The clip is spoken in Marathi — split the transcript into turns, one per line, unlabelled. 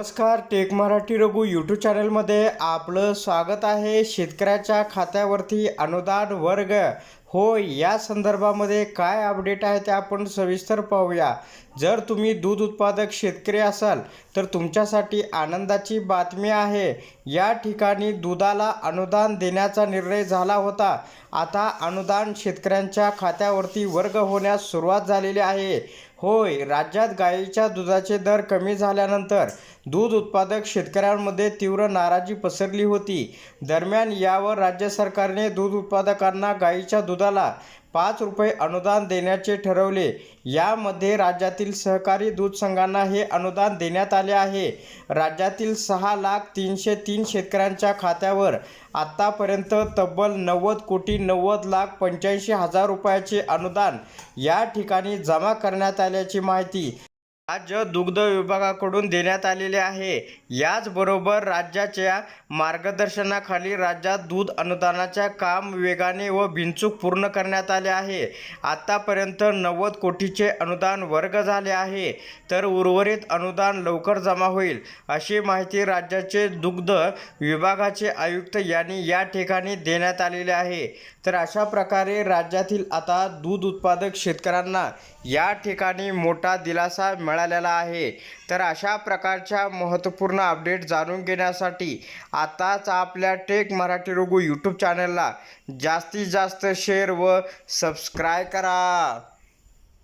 नमस्कार टेक मराठी रघु यूट्यूब चॅनलमध्ये आपलं स्वागत आहे. शेतकऱ्याच्या खात्यावरती अनुदान वर्ग. हो या संदर्भामध्ये काय अपडेट आहे ते आपण सविस्तर पाहूया. जर तुम्ही दूध उत्पादक शेतकरी असाल तर तुमच्यासाठी आनंदाची बातमी आहे. या ठिकाणी दुधाला अनुदान देण्याचा निर्णय झाला होता. आता अनुदान शेतकऱ्यांच्या खात्यावरती वर्ग होण्यास सुरुवात झालेली आहे. होय राज्यात गायीच्या दुधाचे दर कमी झाल्यानंतर दूध उत्पादक शेतकऱ्यांमध्ये तीव्र नाराजी पसरली होती. दरम्यान यावर राज्य सरकारने दूध उत्पादकांना गायीच्या दुधाला पाच रुपये अनुदान देण्याचे ठरवले. यामध्ये राज्यातील सहकारी दूध संघांना हे अनुदान देण्यात आले आहे. राज्यातील सहा लाख तीनशे तीन शेतकऱ्यांच्या खात्यावर आत्तापर्यंत तब्बल नव्वद कोटी नव्वद लाख पंच्याऐंशी हजार रुपयाचे अनुदान या ठिकाणी जमा करण्यात आल्याची माहिती राज्य दुग्ध विभागाकडून देण्यात आलेले आहे. याचबरोबर राज्याच्या मार्गदर्शनाखाली राज्यात दूध अनुदानाचे काम वेगाने व बिनचूक पूर्ण करण्यात आले आहे. आत्तापर्यंत नव्वद कोटीचे अनुदान वर्ग झाले आहे तर उर्वरित अनुदान लवकर जमा होईल अशी माहिती राज्याचे दुग्ध विभागाचे आयुक्त यांनी या ठिकाणी देण्यात आलेले आहे. तर अशा प्रकारे राज्यातील आता दूध उत्पादक शेतकऱ्यांना या ठिकाणी मोठा दिलासा मिळालेला आहे. तर अशा प्रकारच्या महत्त्वपूर्ण अपडेट जाणून घेण्यासाठी आताच आपल्या टेक मराठी रघु यूट्यूब चॅनलला जास्तीत जास्त शेअर व सबस्क्राय करा.